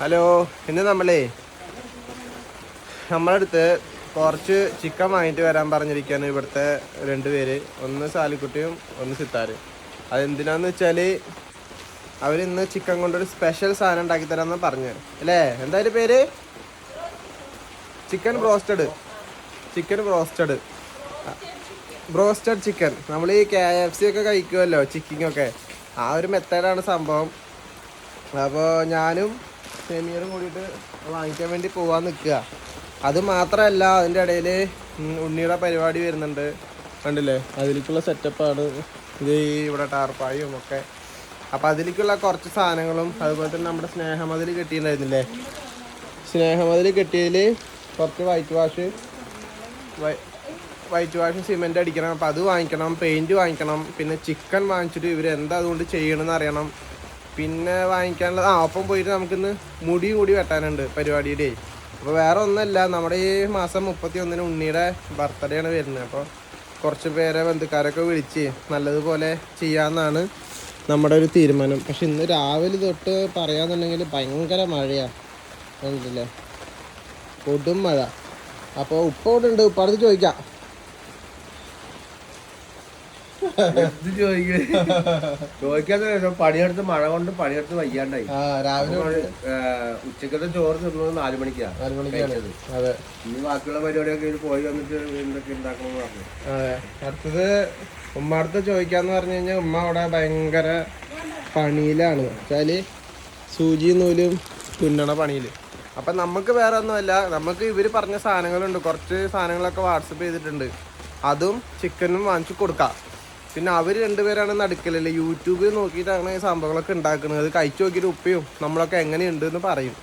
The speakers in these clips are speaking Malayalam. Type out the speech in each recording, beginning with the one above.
ഹലോ ഇന്ന് നമ്മളേ നമ്മളടുത്ത് കുറച്ച് ചിക്കൻ വാങ്ങിയിട്ട് വരാൻ പറഞ്ഞിരിക്കുകയാണ് ഇവിടുത്തെ രണ്ടുപേര് ഒന്ന് സാലിക്കുട്ടിയും ഒന്ന് സിത്താര്. അതെന്തിനാന്ന് വെച്ചാൽ അവരിന്ന് ചിക്കൻ കൊണ്ടൊരു സ്പെഷ്യൽ സാധനം ഉണ്ടാക്കി തരാമെന്ന് പറഞ്ഞു. അല്ലേ? എന്തായാലും പേര്? Chicken broasted chicken broasted broasted chicken നമ്മൾ ഈ കെ എഫ് സി ഒക്കെ കഴിക്കുമല്ലോ ചിക്കിങ്ങൊക്കെ ആ ഒരു മെത്തേഡാണ് സംഭവം. അപ്പോൾ ഞാനും സെമിയറും കൂടിയിട്ട് വാങ്ങിക്കാൻ വേണ്ടി പോവാൻ നിൽക്കുക. അത് മാത്രമല്ല അതിന്റെ ഇടയിൽ ഉണ്ണിയുടെ പരിപാടി വരുന്നുണ്ട്. കണ്ടില്ലേ? അതിലേക്കുള്ള സെറ്റപ്പാണ് ഇത് ഇവിടെ ടാർപ്പായും ഒക്കെ. അപ്പം അതിലേക്കുള്ള കുറച്ച് സാധനങ്ങളും അതുപോലെ തന്നെ നമ്മുടെ സ്നേഹമതിൽ കെട്ടിയിട്ടുണ്ടായിരുന്നില്ലേ? സ്നേഹമതിൽ കെട്ടിയതിൽ കുറച്ച് white wash white wash cement അടിക്കണം. അപ്പം അത് വാങ്ങിക്കണം പെയിന്റ് വാങ്ങിക്കണം. പിന്നെ ചിക്കൻ വാങ്ങിച്ചിട്ട് ഇവർ എന്താ അതുകൊണ്ട് ചെയ്യണമെന്ന് അറിയണം. പിന്നെ വാങ്ങിക്കാനുള്ള ആ ഒപ്പം പോയിട്ട് നമുക്കിന്ന് മുടി കൂടി വെട്ടാനുണ്ട് പരിപാടിയുടെ. അപ്പോൾ വേറെ ഒന്നല്ല നമ്മുടെ ഈ മാസം മുപ്പത്തി ഒന്നിന് ഉണ്ണിയുടെ ബർത്ത്ഡേ ആണ് വരുന്നത്. അപ്പോൾ കുറച്ച് പേരെ ബന്ധുക്കാരൊക്കെ വിളിച്ച് നല്ലതുപോലെ ചെയ്യാമെന്നാണ് നമ്മുടെ ഒരു തീരുമാനം. പക്ഷെ ഇന്ന് രാവിലെ തൊട്ട് പറയാന്നുണ്ടെങ്കിൽ ഭയങ്കര മഴയാണ് കണ്ടില്ലേ കൊടും മഴ. അപ്പോൾ ഉപ്പ ഇവിടെ ഉണ്ട് ഉപ്പാടത്ത് ചോദിക്കാം. ഇത് ചോദിക്കേ ചോദിക്കാത്ത പണിയെടുത്ത് മഴ കൊണ്ട് പണിയെടുത്ത് വയ്യാണ്ടായി. രാവിലെ ഉച്ചക്കത്തെ ചോറ് തിന്നത് നാലു മണിക്കാണ് നാല് മണിക്കാണ്. അതെ. ഇനി ബാക്കിയുള്ള പരിപാടിയൊക്കെ പോയി വന്നിട്ട് എന്തൊക്കെ ഉണ്ടാക്കണം പറഞ്ഞു. അതെ. അടുത്തത് ഉമ്മ ചോദിക്കാന്ന് പറഞ്ഞു കഴിഞ്ഞാൽ ഉമ്മ അവിടെ ഭയങ്കര പണിയിലാണ്. വെച്ചാൽ സൂചി നൂലും തുന്നണ പണിയിൽ അപ്പം നമുക്ക് വേറെ ഒന്നുമല്ല നമുക്ക് ഇവർ പറഞ്ഞ സാധനങ്ങളുണ്ട്. കുറച്ച് സാധനങ്ങളൊക്കെ വാട്സപ്പ് ചെയ്തിട്ടുണ്ട്. അതും ചിക്കനും വാങ്ങിച്ചു കൊടുക്കാം. പിന്നെ അവർ രണ്ടുപേരാണ് നടുക്കലല്ലേ യൂട്യൂബിൽ നോക്കിയിട്ടാണ് ഈ സംഭവങ്ങളൊക്കെ ഉണ്ടാക്കുന്നത്. അത് കഴിച്ചു നോക്കിയിട്ട് ഉപ്പയും നമ്മളൊക്കെ എങ്ങനെയുണ്ട് എന്ന് പറയും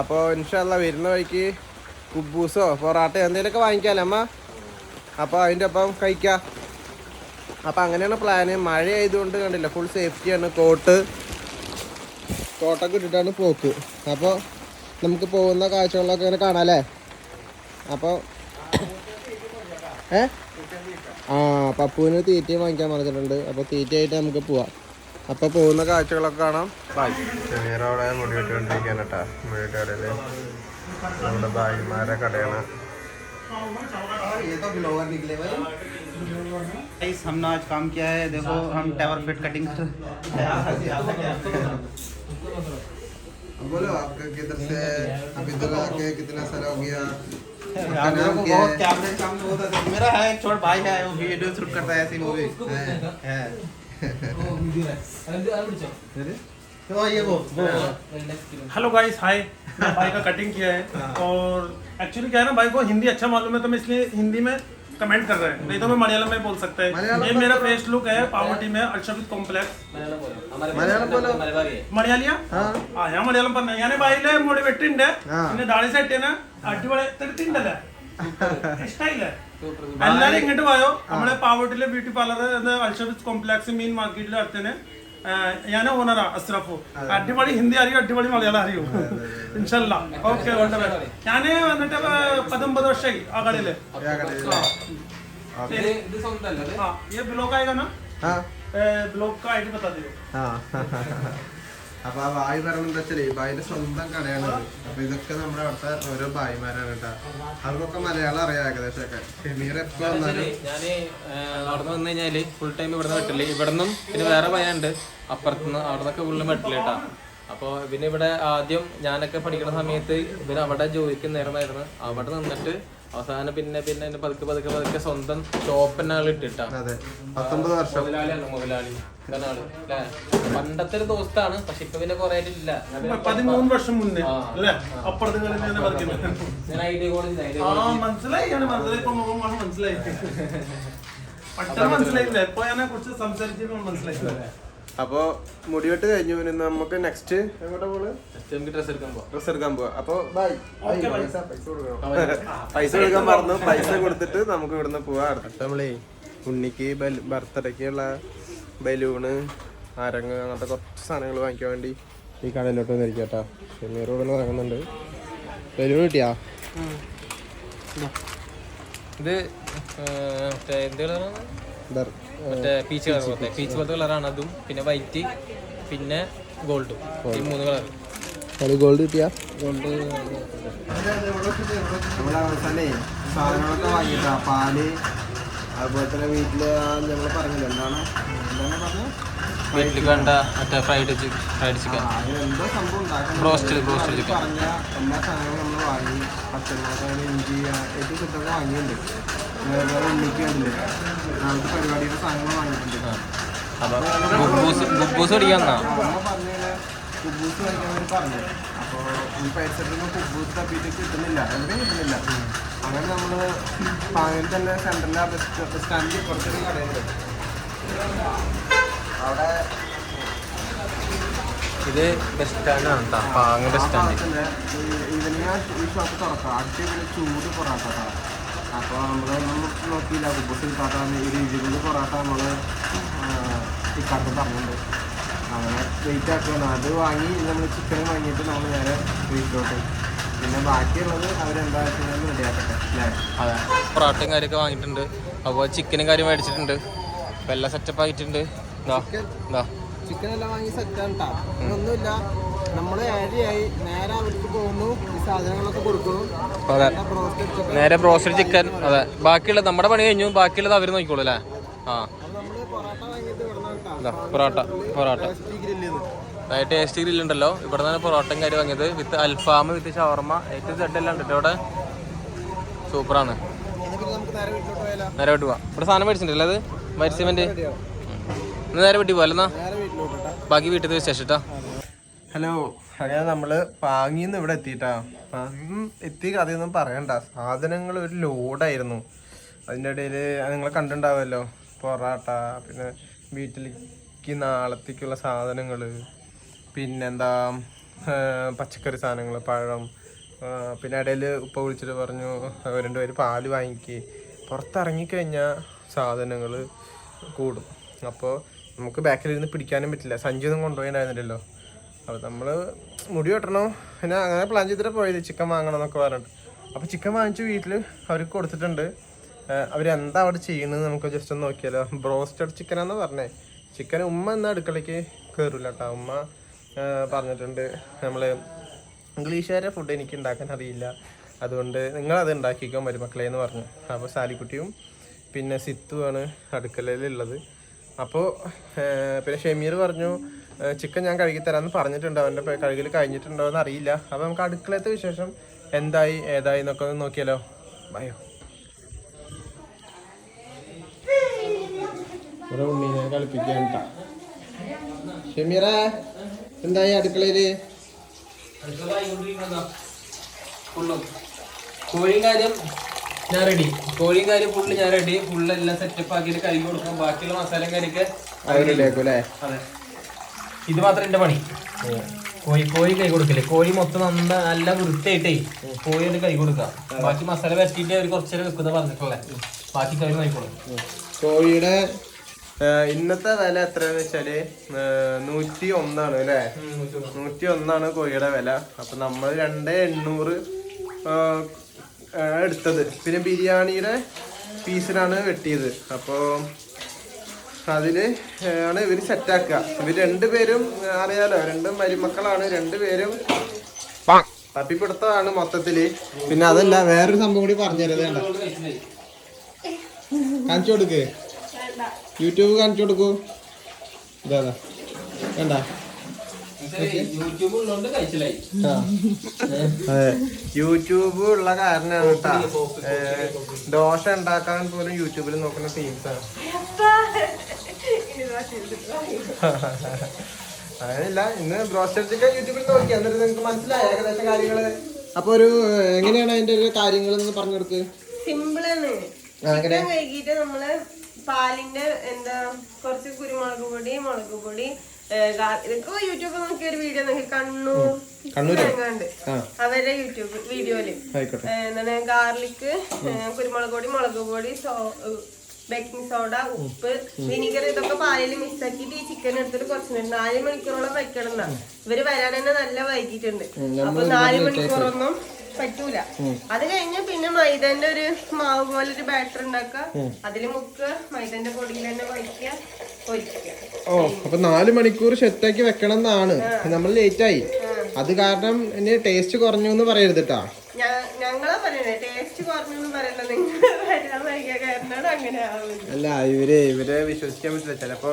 അപ്പോൾ ഇൻഷാല്ല വരുന്ന വഴിക്ക് കുബൂസോ പൊറാട്ടയോ എന്തെങ്കിലുമൊക്കെ വാങ്ങിക്കാമല്ലേ അമ്മ? അപ്പോൾ അതിന്റെ ഒപ്പം കഴിക്കാം. അപ്പോൾ അങ്ങനെയാണ് പ്ലാന് മഴ ആയതുകൊണ്ട് കണ്ടില്ല ഫുൾ സേഫ്റ്റിയാണ് കോട്ട് കോട്ടൊക്കെ ഇട്ടിട്ടാണ് പോക്ക്. അപ്പോൾ നമുക്ക് പോകുന്ന കാഴ്ചകളൊക്കെ ഇങ്ങനെ കാണാം അല്ലേ? അപ്പോൾ ഏ? ആ പപ്പുവിന് തീറ്റയും വാങ്ങിക്കാൻ പറഞ്ഞിട്ടുണ്ട് അപ്പോൾ തീറ്റയായിട്ട് നമുക്ക് പോവാം അപ്പോൾ പോകുന്ന കാഴ്ചകളൊക്കെ കാണാം ബായ് അവിടെ മുടി വെട്ടുകൊണ്ടിരിക്കാൻ കേട്ടാ മുടി വെട്ടുകടയിൽ നമ്മുടെ ഭായിമാരെ കടയാണ് गाइस हमने आज काम किया है देखो हम टावर फिट कटिंग कर बोलो आपका किधर से अभी इधर आके कितना साल हो गया आप लोगों को बहुत कैमरे के सामने बहुत मेरा है एक छोटा भाई है वो वीडियो शूट करता है ऐसी मूवी है तो ये वो वो हेलो गाइस हाय भाई का कटिंग किया है। और एक्चुअली क्या है ना भाई को हिंदी अच्छा मालूम है तो मैं इसलिए हिंदी में कमेंट कर रहे हैं नहीं तो मैं मलयालम में बोल सकता है मलयालम ये में मेरा तो- फेस लुक है पावर्टी में अल्शबित कॉम्प्लेक्स മലയാളം പോലോ മലയാളിയാ ആ ആ ഞാൻ മലയാളം പറഞ്ഞ ഞാൻ ബായിലെ മുടി വെട്ടുണ്ട് ആ. പിന്നെ ദാടി സെറ്റ് ചെയ്യുന്ന അടിപൊളി തെടുത്തിണ്ടല്ലേ ഇഷ്ടായില്ലേ എല്ലാരും ഇങ്ങോട്ട് പോയോ നമ്മളെ പാവട്ടിലെ ബ്യൂട്ടി പാർലർ അൽഷബിസ് കോംപ്ലക്സ് മീൻ മാർക്കറ്റിലെ അടുത്തന്നെ ഞാനോ ഓണറാ അസ്രഫു. അടിപൊളി ഹിന്ദി അറിയോ? അടിപൊളി മലയാളം അറിയോ? ഇൻഷല്ല ഓക്കെ ഞാൻ വന്നിട്ട് പത്തൊമ്പത് വർഷമായി ആ കളിയിൽ. ബ്ലോക്ക് ആയതാണ് ബ്ലോക്ക് ആയിട്ട് പത്താതി അപ്പൊ ആ ബായി പറയുന്നത് എന്താ വെച്ചാൽ ബായിന്റെ സ്വന്തം കടയാണ് അപ്പൊ ഇതൊക്കെ നമ്മുടെ അവിടുത്തെ ഓരോ ബായിമാരാണ് കേട്ടോ. അവർക്കൊക്കെ മലയാളം അറിയാം ഏകദേശം ഒക്കെ ഷെമീർ എപ്പോ വന്നാലും ഞാൻ അവിടെ വന്നു കഴിഞ്ഞാൽ ഫുൾ ടൈം ഇവിടെ വെട്ടില്ല ഇവിടെ നിന്നും പിന്നെ വേറെ പയ്യുണ്ട് അപ്പുറത്തുനിന്ന് അവിടെ നിന്നൊക്കെ ഫുള്ളും വെട്ടില്ല കേട്ടാ. അപ്പോൾ പിന്നെ ഇവിടെ ആദ്യം ഞാനൊക്കെ പഠിക്കുന്ന സമയത്ത് ഇവർ അവിടെ ജോലിക്ക് നേരമായിരുന്നു. അവിടെ നിന്നിട്ട് അവസാനം പിന്നെ പിന്നെ എന്നെ പതുക്കെ പതുക്കെ പതുക്കെ സ്വന്തം ഷോപ്പ് ഇട്ടിട്ടാണ് ഇട്ടിട്ടാ. അതെ. പത്തൊമ്പത് വർഷം. മുതലാളിയാണ് മുതലാളി. ഇതാണ്? പണ്ടത്തെ ഒരു ദോസ്താണ് പക്ഷെ ഇപ്പൊ പിന്നെ കൊറേ ഇല്ല പതിമൂന്ന് വർഷം മുന്നേ അല്ലേ? അപ്പുറത്ത് ഞാൻ ഐഡിയ കോളേജ് മനസ്സിലായി മനസ്സിലായി. മനസ്സിലായി. മനസ്സിലായില്ല? ഇപ്പൊ ഞാൻ കുറിച്ച് സംസാരിച്ചപ്പോൾ മനസ്സിലായി. അപ്പൊ മുടിവെട്ട് കഴിഞ്ഞു. പിന്നെ നമുക്ക് നെക്സ്റ്റ് എങ്ങോട്ടാ പോൾ ഡ്രസ് എടുക്കാൻ പോവാം. ഡ്രസ് എടുക്കാൻ പോവാ. അപ്പൊ ബൈ. പൈസ പൈസ കൊടുക്കണം. പൈസ. കൊടുക്കാൻ പറഞ്ഞു പൈസ കൊടുത്തിട്ട് നമുക്ക് ഇവിടുന്ന് പോവാ അടുത്ത. നമ്മളേ ഉണ്ണിക്ക് ബർത്ത്ഡേക്കുള്ള ബലൂണ് അരങ്ങ് അങ്ങനത്തെ കുറച്ച് സാധനങ്ങൾ വാങ്ങിക്കാൻ വേണ്ടി ഈ കടയിലോട്ട് വന്നിരിക്കും കേട്ടോ ഷെമീർ ഇവിടെ നിന്ന് ഇറങ്ങുന്നുണ്ട്. ബലൂൺ കിട്ടിയാ? ഇത്. മറ്റേ എന്ത് കളറാണ്? മറ്റേ പീച്ച് കളർ പോലത്തെ. പീച്ച് പോലത്തെ കളറാണ് അതും. പിന്നെ വൈറ്റ് പിന്നെ ഗോൾഡും ഈ മൂന്ന് കളർ ഗോൾഡ് കിട്ടിയ? ഗോൾഡ് നമ്മളെ അവസാനേ സാധനങ്ങളൊക്കെ വാങ്ങിയിട്ടാ. പാൽ അതുപോലെ തന്നെ വീട്ടിൽ നമ്മൾ പറഞ്ഞില്ല എന്താണ്? എന്താണ് പറഞ്ഞത് വീട്ടിൽ കണ്ട മറ്റേ ഫ്രൈഡ് ചിക്കൻ ഫ്രൈഡ് ചിക്കൻ. പറഞ്ഞ എല്ലാ സാധനങ്ങളും നമ്മൾ വാങ്ങി. പച്ചമുളക് അങ്ങനെ ഇഞ്ചി ആ, ഏറ്റവും കിട്ടുന്നത് വാങ്ങിയിട്ടുണ്ട്. വേറെ ഉള്ളിക്ക് കണ്ടില്ല നമുക്ക് പരിപാടിയുടെ സാധനങ്ങൾ വാങ്ങിയിട്ടുണ്ട് അപ്പം ബുബൂസ് ബുബൂസ് അടിക്കാന്നാ അമ്മ പറഞ്ഞ അപ്പോൾ ഈ അങ്ങനെ നമ്മൾ പാങ്ങിൽ തന്നെ സെൻട്രലിലെ ബസ് സ്റ്റാൻഡിൽ കുറച്ചൊരു കടയുണ്ട് അവിടെ ഇത് ബസ് സ്റ്റാൻഡാണ് കേട്ടോ പാങ്ങ് സ്റ്റാൻഡ് ഈവനിങ് ഈ ഷോപ്പ് തുറക്കാം അടുത്ത ഇതിൽ ചൂട് പൊറാട്ട അപ്പോൾ നമ്മൾ നമുക്ക് നോക്കിയില്ല. കുബൂസ് കിട്ടാത്ത ഒരു ഇരുപത് പൊറാട്ട നമ്മൾ ഇക്കാട്ട് പറഞ്ഞിട്ടുണ്ട്. അങ്ങനെ വെയിറ്റ് ആക്കുകയാണ് അത് വാങ്ങി നമ്മൾ ചിക്കൻ വാങ്ങിയിട്ട് നമ്മൾ നേരെ വീട്ടിലോട്ട്. പിന്നെ ബാക്കിയുള്ളത് അവരെന്താ വെച്ചാൽ റെഡിയാക്കട്ടെ അല്ലേ? അതെ. പൊറോട്ടയും കാര്യമൊക്കെ വാങ്ങിയിട്ടുണ്ട്. അപ്പോൾ ചിക്കനും കാര്യം മേടിച്ചിട്ടുണ്ട്. അപ്പോൾ എല്ലാം സെറ്റപ്പ് ആയിട്ടുണ്ട്. ചിക്കൻ എല്ലാം വാങ്ങി സെറ്റാണ് കേട്ടോ ഒന്നുമില്ല. നമ്മൾ നേരെ അവർക്ക് പോകുന്നു. ഈ സാധനങ്ങളൊക്കെ കൊടുക്കുന്നു അതെ. ബ്രോസ്റ്റഡ് ചിക്കൻ നേരെ ബ്രോസ്റ്റഡ് ചിക്കൻ അതെ. ബാക്കിയുള്ള നമ്മുടെ പണി കഴിഞ്ഞു. ബാക്കിയുള്ളത് അവർ നോക്കിക്കോളൂ അല്ലേ? ആ. പൊറോട്ട പൊറോട്ട. അതായത് ടേസ്റ്റ് ഗ്രില്ല് ഉണ്ടല്ലോ. ഇവിടെ നിന്ന് പൊറോട്ടയും കാര്യം വാങ്ങിയത്. വിത്ത് അൽഫാം വിത്ത് ഷവർമ ഏറ്റവും സെഡ് എല്ലാം ഉണ്ട് ഇവിടെ. സൂപ്പറാണ്. നേരെ വിട്ടു പോവാ. ഇവിടെ സാധനം മേടിച്ചിട്ടുണ്ടല്ലോ അത്? മരിച്ചവന്റെ? നേരെ വീട്ടിൽ പോകാം ബാക്കി വീട്ടിൽ വിശേഷം കേട്ടോ ഹലോ അങ്ങനെ നമ്മൾ പാങ്ങിന്ന് ഇവിടെ എത്തിയിട്ടാ. ഉം, എത്തി കഥയൊന്നും പറയണ്ട. സാധനങ്ങൾ ഒരു ലോഡായിരുന്നു. അതിന്റെ ഇടയിൽ നിങ്ങൾ കണ്ടിട്ടുണ്ടാവുമല്ലോ? പൊറാട്ട പിന്നെ വീട്ടിലേക്ക് നാളത്തേക്കുള്ള സാധനങ്ങൾ പിന്നെന്താ പച്ചക്കറി സാധനങ്ങൾ പഴം. പിന്നെ ഇടയിൽ ഉപ്പ വിളിച്ചിട്ട് പറഞ്ഞു രണ്ട് പേര് പാൽ വാങ്ങിക്കുക പുറത്തിറങ്ങിക്കഴിഞ്ഞാൽ സാധനങ്ങൾ കൂടും. അപ്പോൾ നമുക്ക് ബാക്കിലിരുന്ന് പിടിക്കാനും പറ്റില്ല. സഞ്ചിയൊന്നും കൊണ്ടുപോയിണ്ടായിരുന്നില്ലല്ലോ? അപ്പോൾ നമ്മൾ മുടി വെട്ടണോ. പിന്നെ അങ്ങനെ പ്ലാൻ ചെയ്തിട്ട് പോയത്. ചിക്കൻ വാങ്ങണം എന്നൊക്കെ പറഞ്ഞിട്ട്. അപ്പോൾ ചിക്കൻ വാങ്ങിച്ച് വീട്ടിൽ അവർക്ക് കൊടുത്തിട്ടുണ്ട്. അവരെന്താ അവിടെ ചെയ്യുന്നത് നമുക്ക് ജസ്റ്റ് ഒന്ന് നോക്കിയാലോ. ബ്രോസ്റ്റഡ് ചിക്കനാന്ന് പറഞ്ഞേ. ചിക്കൻ ഉമ്മ എന്ന അടുക്കളയ്ക്ക് കയറില്ല കേട്ടോ ഉമ്മ പറഞ്ഞിട്ടുണ്ട്. നമ്മൾ ഇംഗ്ലീഷുകാരെ ഫുഡ് എനിക്ക് ഉണ്ടാക്കാൻ അറിയില്ല. അതുകൊണ്ട് നിങ്ങളത് ഉണ്ടാക്കിക്കോ മരുമക്കളെ എന്ന് പറഞ്ഞു. അപ്പോൾ സാലിക്കുട്ടിയും പിന്നെ സിത്തുവാണ് അടുക്കളയിലുള്ളത്. അപ്പോൾ പിന്നെ ഷമീർ പറഞ്ഞു ചിക്കൻ ഞാൻ കഴുകി തരാമെന്ന് പറഞ്ഞിട്ടുണ്ട്. അവന്റെ കഴുകിൽ കഴിഞ്ഞിട്ടുണ്ടോ എന്ന് അറിയില്ല. അപ്പോൾ നമുക്ക് അടുക്കളത്തെ വിശേഷം എന്തായി ഏതായി എന്നൊക്കെ ഒന്ന് നോക്കിയാലോ? ബയോ ഇവിടെ ഉണ്ണീനെ കളിപ്പിക്കാൻ ഷമീറ എന്തായി അടുക്കളയിൽ? കോഴിയും കാര്യം ഞാൻ റെഡി കോഴിയും കാര്യം ഫുള്ള് ഞാൻ റെഡി ഫുള്ള് എല്ലാം സെറ്റപ്പ് ആക്കിയിട്ട് കഴുകി കൊടുക്കും ബാക്കിയുള്ള മസാലയും കാര്യമൊക്കെ അതെ. ഇത് മാത്രം എന്റെ പണി. കോഴി കോഴി കൈ കൊടുക്കില്ലേ കോഴി മൊത്തം നന്ന നല്ല വൃത്തിയായിട്ടേ കോഴി ഒന്ന് കൈ കൊടുക്കാം. ബാക്കി മസാല പറ്റിയിട്ട് അവർ കുറച്ചു നേരം വെക്കുന്ന പറഞ്ഞിട്ടുള്ളേ. ബാക്കി കൈ നോക്കിക്കോളും കോഴിയുടെ ഇന്നത്തെ വില എത്രയാന്ന് വെച്ചാൽ നൂറ്റി ഒന്നാണ് അല്ലേ? നൂറ്റി ഒന്നാണ് കോഴിയുടെ വില. അപ്പൊ നമ്മൾ രണ്ട് എണ്ണൂറ് എടുത്തത്. പിന്നെ ബിരിയാണിയുടെ പീസിനാണ് വെട്ടിയത്. അപ്പോൾ അതിൽ ആണ് ഇവർ സെറ്റാക്കുക ഇവർ രണ്ടുപേരും അറിയാലോ രണ്ടും മരുമക്കളാണ് രണ്ടുപേരും തപ്പിപ്പിടുത്തതാണ് മൊത്തത്തിൽ. പിന്നെ അതല്ല വേറൊരു സംഭവം കൂടി പറഞ്ഞുതരുത് വേണ്ട കാണിച്ചു കൊടുക്ക്. യൂട്യൂബ് കാണിച്ചു കൊടുക്കൂ. ഇതാ. വേണ്ട. യൂട്യൂബ് ഉള്ള കാരണമാണ് കേട്ടാ ദോശ ഉണ്ടാക്കാൻ പോലും യൂട്യൂബിൽ നോക്കുന്ന ടീംസാണ് അങ്ങനെയില്ല ഇന്ന് ബ്രോസ്റ്റഡ് ചിക്കൻ യൂട്യൂബിൽ നോക്കി. എന്നിട്ട് നിങ്ങൾക്ക് മനസ്സിലായ ഏകദേശം കാര്യങ്ങൾ? അപ്പൊ ഒരു എങ്ങനെയാണ് അതിന്റെ ഒരു കാര്യങ്ങൾ എന്ന് പറഞ്ഞു കൊടുക്ക് സിമ്പിളാണ് ചിക്കൻ കഴുകിയിട്ട് നമ്മൾ പാലിന്റെ എന്താ കുറച്ച് കുരുമുളക് പൊടി മുളക് പൊടി യൂട്യൂബിൽ നോക്കിയ ഒരു വീഡിയോ നിങ്ങൾ കണ്ണൂർ കണ്ണൂരുണ്ട് അവരുടെ യൂട്യൂബ് വീഡിയോയിൽ എന്താണ് ഗാർലിക് കുരുമുളക് പൊടി മുളക് പൊടി ബേക്കിംഗ് സോഡ ഉപ്പ് വിനിഗർ ഇതൊക്കെ പാലിൽ മിക്സ് ആക്കിയിട്ട് ഈ ചിക്കൻ എടുത്തിട്ട് കുറച്ച് നാല് മണിക്കൂറോളം വെക്കണം എന്നാ ഇവർ വരാൻ തന്നെ നല്ല വൈകിട്ടുണ്ട് അപ്പൊ നാല് മണിക്കൂറൊന്നും പറ്റൂല. അത് കഴിഞ്ഞ് പിന്നെ മൈദന്റെ ഒരു മാവ് പോലെ ഒരു ബാറ്റർ ഉണ്ടാക്കുക അതിൽ മുക്കുക മൈദന്റെ പൊടിയിൽ തന്നെ വയ്ക്കുക. ഓ അപ്പൊ നാല് മണിക്കൂർ സെറ്റാക്കി വെക്കണം എന്നാണ് നമ്മൾ ലേറ്റ് ആയി അത് കാരണം ഇനി ടേസ്റ്റ് കുറഞ്ഞു എന്ന് പറയരുത് കേട്ടാ അല്ല ഇവർ ഇവരെ വിശ്വസിക്കാൻ പറ്റില്ല. ചിലപ്പോ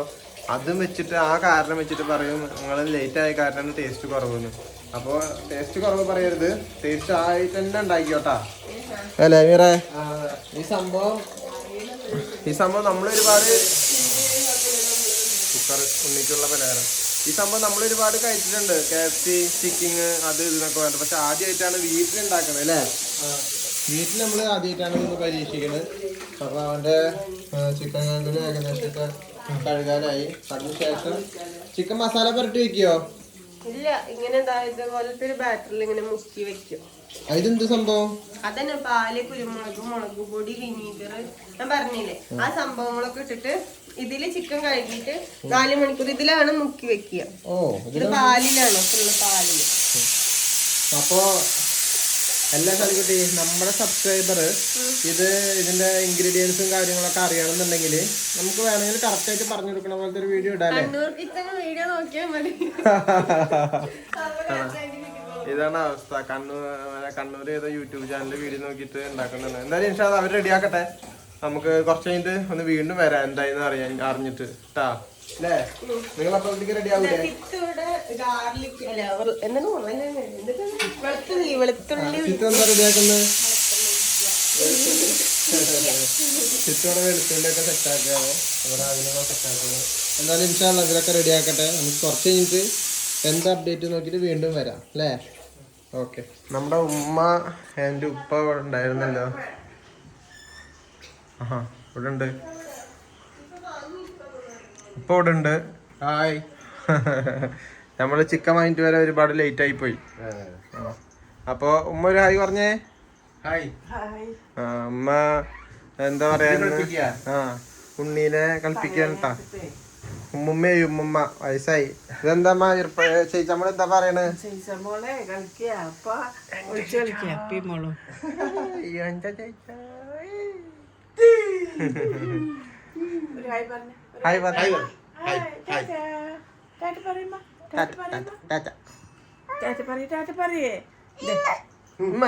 അതും വെച്ചിട്ട് ആ കാരണം വെച്ചിട്ട് പറയും നിങ്ങൾ ലേറ്റ് ആയ കാരണം ടേസ്റ്റ് കുറവെന്ന്. അപ്പൊ ടേസ്റ്റ് കുറവ് പറയരുത്. ടേസ്റ്റ് ആയിട്ട് തന്നെ ഉണ്ടാക്കിയോട്ടാ അല്ലേ മീറേ? ഈ സംഭവം ഈ സംഭവം നമ്മൾ ഒരുപാട് കുക്കർ ഉണ്ണിക്കുള്ള പലഹാരം. ഈ സംഭവം നമ്മൾ ഒരുപാട് കഴിച്ചിട്ടുണ്ട്. കെ എഫ് സി ചിക്കിങ് അത് ഇതെന്നൊക്കെ പറഞ്ഞിട്ട് പക്ഷെ ആദ്യമായിട്ടാണ് വീട്ടിലുണ്ടാക്കണത് അല്ലേ? വീട്ടിൽ നമ്മൾ ആദ്യമായിട്ടാണ് ഇത് പരീക്ഷിക്കുന്നത് അപ്പൊ അവന്റെ ചിക്കൻ കണ്ടിൽ ഏകദേശമൊക്കെ കഴുകാനായി. അതിനുശേഷം ചിക്കൻ മസാല പുരട്ടി വെക്കോ ഇല്ല ഇങ്ങനെ ഇതാ ഇതുപോലത്തെ ഒരു ബാറ്ററിൽ ഇങ്ങനെ മുക്കി വെക്കും. ഇതെന്ത് സംഭവം? അതന്നെ പാൽ കുരുമുളക് മുളക് പൊടി വിനീഗർ ഞാൻ പറഞ്ഞില്ലേ? ആ സംഭവങ്ങളൊക്കെ ഇട്ടിട്ട് ഇതിൽ ചിക്കൻ കഴുകിയിട്ട് നാല് മണിക്കൂർ ഇതിലാണ് മുക്കി വെക്കുക. ഓ ഇത് പാലിലാണ് ഫുള്ള് പാലിൽ. അപ്പോ എല്ലാ കളിക്കുട്ടി നമ്മുടെ സബ്സ്ക്രൈബർ ഇത് ഇതിന്റെ ഇൻഗ്രീഡിയൻസും കാര്യങ്ങളൊക്കെ അറിയണമെന്നുണ്ടെങ്കിൽ നമുക്ക് വേണമെങ്കിൽ കറക്റ്റ് ആയിട്ട് പറഞ്ഞു കൊടുക്കണ പോലത്തെ ഒരു വീഡിയോ ഇടാല്ലേ? കണ്ണൂർ കിച്ചൺ വീഡിയോ നോക്കിയാൽ മതി. ഇതാണ് അവസ്ഥ. കണ്ണൂർ കണ്ണൂർ ഏതോ യൂട്യൂബ് ചാനലിൽ വീഡിയോ നോക്കിയിട്ട് ഉണ്ടാക്കുന്നുണ്ട് എന്തായാലും അവർ റെഡിയാക്കട്ടെ നമുക്ക് കുറച്ച് കഴിഞ്ഞിട്ട് ഒന്ന് വീണ്ടും വരാം. എന്തായെന്ന് അറിയാൻ അറിഞ്ഞിട്ട്. ട്ടാ. അല്ലേ നിങ്ങൾ അപ്പോഴത്തേക്ക് റെഡി ആവൂലേ? ചിത്തൂടെ ഗാർലിക് അല്ല ഉർ- എന്താണ് പറയുന്നത്? എന്തൊക്കെയാണ്? വെളുത്തുള്ളി വെളുത്തുള്ളി ചിത്രം എന്താ റെഡിയാക്കുന്നത് ചിത്തോടെ വെളുത്തുള്ളിയൊക്കെ സെറ്റാക്കുകയാണ് ഇവിടെ അതിനൊക്കെ എന്തായാലും ഇൻഷാല്ല ഇതിലൊക്കെ റെഡിയാക്കട്ടെ നമുക്ക് കുറച്ച് കഴിഞ്ഞിട്ട് എന്താ അപ്ഡേറ്റ് നോക്കിയിട്ട് വീണ്ടും വരാം. അല്ലേ ഓക്കെ. നമ്മുടെ ഉമ്മ എന്റെ ഉപ്പ ഉണ്ടായിരുന്നല്ലോ. ആഹാ ഇവിടെ ഉണ്ട് ഇപ്പൊ ഇവിടെ ഉണ്ട് ഹായ്. നമ്മൾ ചിക്കൻ വാങ്ങിട്ട് വരെ ഒരുപാട് ലേറ്റ് ആയി പോയി. അപ്പൊ ഉമ്മ ഒരു ഹായ് പറഞ്ഞേ? ഹായ്. ഉമ്മ എന്താ പറയാ ആ ഉണ്ണീനെ കളിപ്പിക്കാൻ ഉമ്മുമ്മയായി ഉമ്മുമ്മയെ ഉമ്മുമ്മ വയസ്സായി. ഇതെന്താ ചേച്ചി നമ്മളെന്താ പറയണേ? മോളെ കളിക്കുക ഹായ് പറഞ്ഞു. ഹായ് ടാറ്റ. പറയുമ്പോ ടാറ്റ, ടാറ്റ, ടാറ്റ. ടാറ്റ. പറയ് ടാറ്റ പറയേ. ഉമ്മ.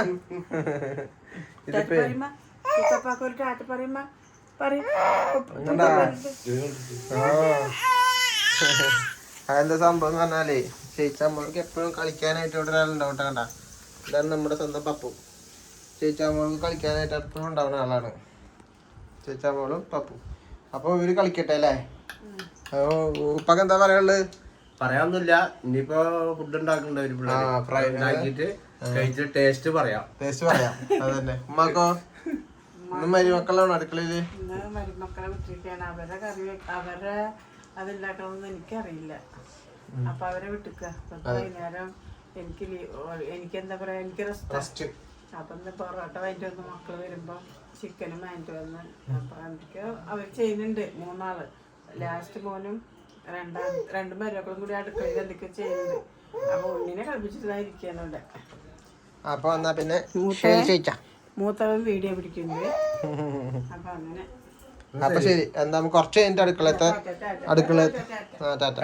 ടാറ്റ ഇതിപ്പോ പറയുമ്പോ ടാറ്റ പറയുമ്പോ പറയും. എന്താ? ആ. അതെന്താ സംഭവം എന്ന് പറഞ്ഞാലേ ചേച്ചി നമ്മൾക്ക് എപ്പോഴും കളിക്കാനായിട്ട് ഇവിടെ ഒരാളുണ്ടാവും കണ്ട. ഇതാണ് നമ്മുടെ സ്വന്തം പപ്പു. ചേച്ചി നമ്മൾക്ക് കളിക്കാനായിട്ട് എപ്പോഴും ഉണ്ടാവുന്ന ആളാണ്. ചേച്ചി മോളും പപ്പു. അപ്പൊ ഇവർ കളിക്കട്ടെ അല്ലേ? ഉപ്പൊക്കെ എന്താ പറയാനുള്ളത് പറയാനൊന്നുമില്ല. ഇനിയിപ്പോ ഫുഡ് ഉണ്ടാക്കിയിട്ട് കഴിച്ചിട്ട് ടേസ്റ്റ് പറയാം. ടേസ്റ്റ് പറയാം. അതന്നെ. ഉമ്മാക്കോ? ഇന്ന് മരുമക്കളാണ് അടുക്കളയിൽ? മരുമക്കളെ വിട്ടിട്ടാണ്. അവരെ കറി അവരെ അതുണ്ടാക്കണമെന്ന് എനിക്കറിയില്ല. അപ്പൊ അവരെ വിട്ടിക്ക. വൈകുന്നേരം എനിക്ക് എനിക്ക് എന്താ പറയാ എനിക്ക് റെസ്റ്റ്. അപ്പൊ പൊറോട്ട വാങ്ങിട്ട് വന്ന്. മക്കൾ വരുമ്പോ ചിക്കനും വാങ്ങിട്ട് വന്ന് അപ്പൊ അവർ ചെയ്യുന്നുണ്ട് മൂന്നാൾ. ലാസ്റ്റ് മോനും രണ്ടാം രണ്ട് മരുമക്കളും കൂടി അടുക്കളയിൽ എന്തൊക്കെ ചെയ്യുന്നുണ്ട്. അപ്പൊ ഉണ്ണിനെ കളിപ്പിച്ചിട്ടായിരിക്കാണ് ഇവിടെ. അപ്പൊ എന്നാ പിന്നെ മൂത്തവൻ വീഡിയോ പിടിക്കുന്നുണ്ട്. അപ്പൊ അങ്ങനെ. അപ്പൊ ശരി എന്താ കൊറച്ച് കഴിഞ്ഞിട്ട് അടുക്കളത്തെ അടുക്കള ആ ടാറ്റ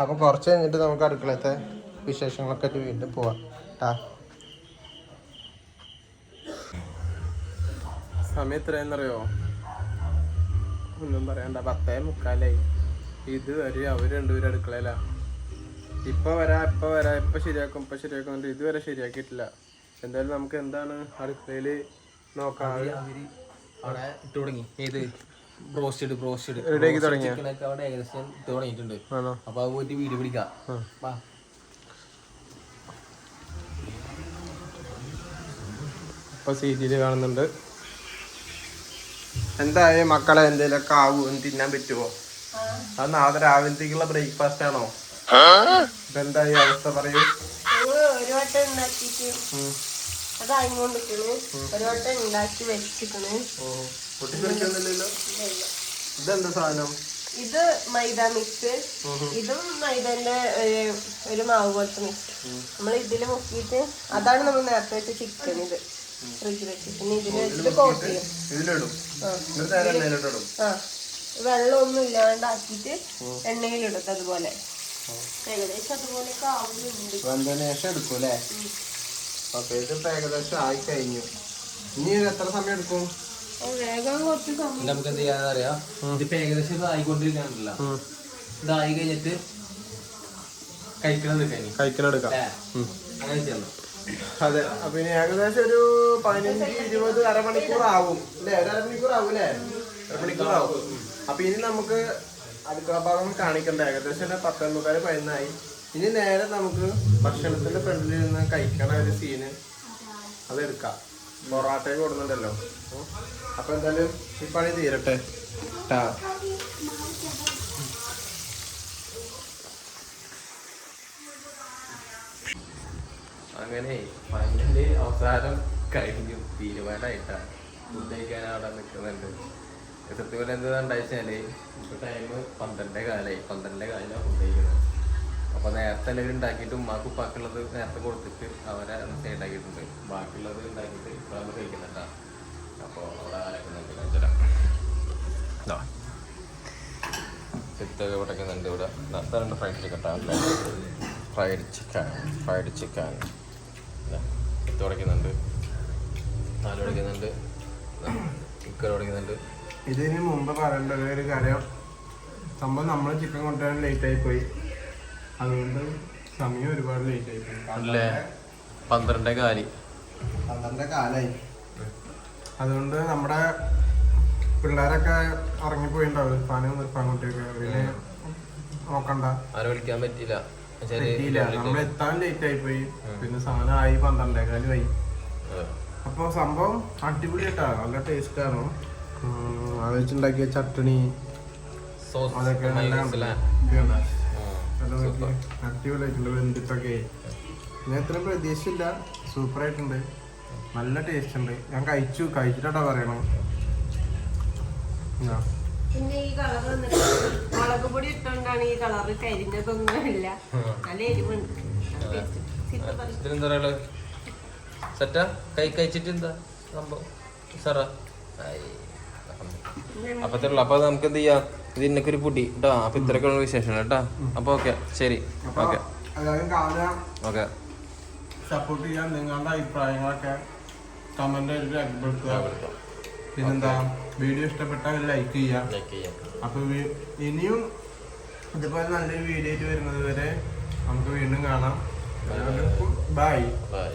അപ്പൊ കുറച്ച് കഴിഞ്ഞിട്ട് നമുക്ക് അടുക്കളത്തെ വിശേഷങ്ങളൊക്കെ വീണ്ടും പോവാം. ട്ടാ സമയം എത്രയെന്നറിയോ ഒന്നും പറയണ്ട. പത്തേ മുക്കാലായി. ഇതുവരെ അവർ രണ്ടുപേരും അടുക്കളയില. ഇപ്പൊ വരാ ഇപ്പൊ വരാ ഇപ്പൊ ശരിയാക്കും ഇപ്പൊ ശരിയാക്കും എന്നിട്ട് ഇതുവരെ ശരിയാക്കിയിട്ടില്ല. എന്തായാലും നമുക്ക് എന്താണ് അടുക്കളയിൽ നോക്കാം. അവിടെ ഇട്ട് തുടങ്ങി. ഏത്? Broasted broasted? ചിക്കനൊക്കെ അവിടെ ഏകദേശം ഇട്ട് തുടങ്ങിയിട്ടുണ്ട്. അപ്പോൾ അപ്പൊ അത് പോയിട്ട് വീഡിയോ പിടിക്കാം. വാ. സീരിയൽ കാണുന്നുണ്ട്. എന്തായാലും മക്കളെ എന്തേലൊക്കെ ആവും തിന്നാൻ പറ്റുമോ അത് നാളെ രാവിലത്തേക്കുള്ള ബ്രേക്ക്ഫാസ്റ്റ് ആണോ? ഇപ്പൊ എന്തായി അവസ്ഥ പറയൂ. ഒരു വട്ടം ഉണ്ടാക്കിയിട്ട് ഒരു വട്ടം ഉണ്ടാക്കി വെച്ചിക്കണ് പൊട്ടിത്തെറിക്കൊന്നുമില്ലല്ലോ ഇതെന്താ സാധനം? ഇത് മൈദ മിക്സ് ഇതും മൈദന്റെ ഒരു- മാവ് പോലത്തെ മിക്സ് നമ്മൾ ഇതിൽ മുക്കിയിട്ട് അതാണ് നമ്മൾ നേരത്തെ വെച്ച ചിക്കൻ ഇത്. ഫ്രിഡ്ജിൽ വെച്ച്. പിന്നെ ഇതിൽ വെച്ചിട്ട് കോട്ട് ചെയ്യും. ഇതിലിടും. എന്നിട്ട് നേരെ എണ്ണയിലിട്ടിടും. ആ. വെള്ളമൊന്നും ഇല്ലാണ്ടാക്കിയിട്ട് എണ്ണയിലിടും അതുപോലെ. ഏകദേശം അതുപോലെ ആവുന്നുണ്ട്. വെന്തതിന് ശേഷം എടുക്കും അല്ലേ അപ്പൊ ഇതിപ്പോ ഏകദേശം ആയി കഴിഞ്ഞു ഇനി ഇത് എത്ര സമയം എടുക്കും? നമുക്ക് എന്ത് ചെയ്യാന്ന് അറിയാം ഇതിപ്പോ ഏകദേശം ഇത് ആയിക്കൊണ്ടിരിക്കാണല്ലോ ഇതായി കഴിഞ്ഞിട്ട് കഴിക്കണം കഴിക്കണം എടുക്കാം അങ്ങനെ ചെയ്യണം അതെ അപ്പൊ ഇനി ഏകദേശം ഒരു പതിനഞ്ച് ഇരുപത് അരമണിക്കൂർ ആവും. അല്ലേ? ഒരു അരമണിക്കൂർ ആവും അല്ലേ? അരമണിക്കൂർ ആവും. അപ്പൊ ഇനി നമുക്ക് അടുക്കള ഭാഗം കാണിക്കണ്ട. ഏകദേശം ഒരു പത്തൊമ്പതായി പതിനായി ഇനി നേരെ നമുക്ക് ഭക്ഷണത്തിന്റെ ഫ്രണ്ടിൽ നിന്ന് കഴിക്കണ ഒരു സീന് അതെടുക്കാം. പൊറാട്ടയൊക്കെ കൊടുക്കുന്നുണ്ടല്ലോ. അപ്പൊ എന്തായാലും ഈ പണി തീരട്ടെ. ട്ടാ. അങ്ങനെ ഫൈനലി അവസാനം കഴിഞ്ഞു. തീരുമാനമായിട്ടാണ് ഫുഡ് കഴിക്കാൻ അവിടെ നിൽക്കുന്നുണ്ട് സത്യം പോലെ ഇപ്പൊ ടൈം പന്ത്രണ്ടേ കാലായി. പന്ത്രണ്ടേ കാലിലാണ് ഫുഡ് കഴിക്കുന്നത്. അപ്പൊ നേരത്തെ എല്ലാവരും ഉണ്ടാക്കിയിട്ട് ഉമ്മാക്ക് ഉപ്പാക്കുള്ളത് നേരത്തെ കൊടുത്തിട്ട് അവരെ ഉണ്ടാക്കിയിട്ടുണ്ട്. ബാക്കിയുള്ളത് ഉണ്ടാക്കിയിട്ട് ഇപ്പൊ നമ്മൾ കഴിക്കുന്നുണ്ടാ. അപ്പൊ അവിടെ ആരാക്കുന്നുണ്ട് കാണിച്ചുതരാം. ദാ. ചിത്തൊക്കെ ഉടക്കുന്നുണ്ട് ഇവിടെ. Fried chicken fried chicken fried chicken ചിത്ത് ഉടക്കുന്നുണ്ട് നാല് ഉടക്കുന്നുണ്ട് ചിക്കൻ ഉടക്കുന്നുണ്ട് ഇതിന് മുമ്പ് പറയേണ്ട ഒരു കാര്യം സംഭവം നമ്മൾ ചിക്കൻ കൊണ്ടുവരാൻ ലേറ്റ് ആയി പോയി അതുകൊണ്ട് സമയം ഒരുപാട് ലേറ്റ് ആയി പോയി പന്ത്രണ്ടേ കാലി. പന്ത്രണ്ട് കാലായി. അതുകൊണ്ട് നമ്മുടെ പിള്ളേരൊക്കെ ഇറങ്ങിപ്പോയിണ്ടാവും പാനും ഇപ്പാൻകുട്ടിയൊക്കെ അവരിനെ നോക്കണ്ട. ആരും വിളിക്കാൻ പറ്റിയില്ല. പറ്റിയില്ല. നമ്മൾ എത്താൻ ലേറ്റ് ആയി പോയി പിന്നെ സാധനം ആയി പന്ത്രണ്ടേക്കാൽ വൈ അപ്പൊ സംഭവം അടിപൊളിയായിട്ടാ നല്ല ടേസ്റ്റ് ആണ്? ആലോചിച്ചുണ്ടാക്കിയ ചട്ടണി. സോസ് അതൊക്കെ നല്ല അടിപൊളിയായിട്ടുണ്ട് വെന്തിട്ടൊക്കെ. ഞാൻ ഇത്രയും പ്രതീക്ഷയില്ല. സൂപ്പർ ആയിട്ടുണ്ട് നല്ല ടേസ്റ്റ് ഉണ്ട്. ഞാൻ കഴിച്ചു. കഴിച്ചിട്ടാ പറയണത്. ആ. പിന്നെ ഈ കളർ വന്നിട്ട് മുളക് പൊടി ഇട്ടുകൊണ്ടാണ് ഈ കളറ് കരിഞ്ഞതൊന്നുമില്ല നല്ല എരിവുണ്ട്. ഇതിനെന്താ സെറ്റാ? കൈ കഴിച്ചിട്ട് എന്താ സംഭവം? സാറാ അപ്പൊ നമുക്ക് എന്ത് ചെയ്യാം? ഇത് ഇന്നൊക്കെ ഒരു പൊടി. കേട്ടോ അപ്പൊ ഇത്രയൊക്കെയുള്ള വിശേഷം കേട്ടോ അപ്പൊ ഓക്കെ. ശരി. ഓക്കെ. ഓക്കെ. സപ്പോർട്ട് ചെയ്യാൻ നിങ്ങളുടെ അഭിപ്രായങ്ങളൊക്കെ കമന്റ് രേഖപ്പെടുത്തുക. പിന്നെന്താ? വീഡിയോ ഇഷ്ടപ്പെട്ടാൽ ലൈക്ക് ചെയ്യാം. ലൈക്ക് ചെയ്യാം. അപ്പൊ ഇനിയും ഇതുപോലെ നല്ലൊരു വീഡിയോ ആയിട്ട് വരുന്നത് വരെ നമുക്ക് വീണ്ടും കാണാം. Bye bye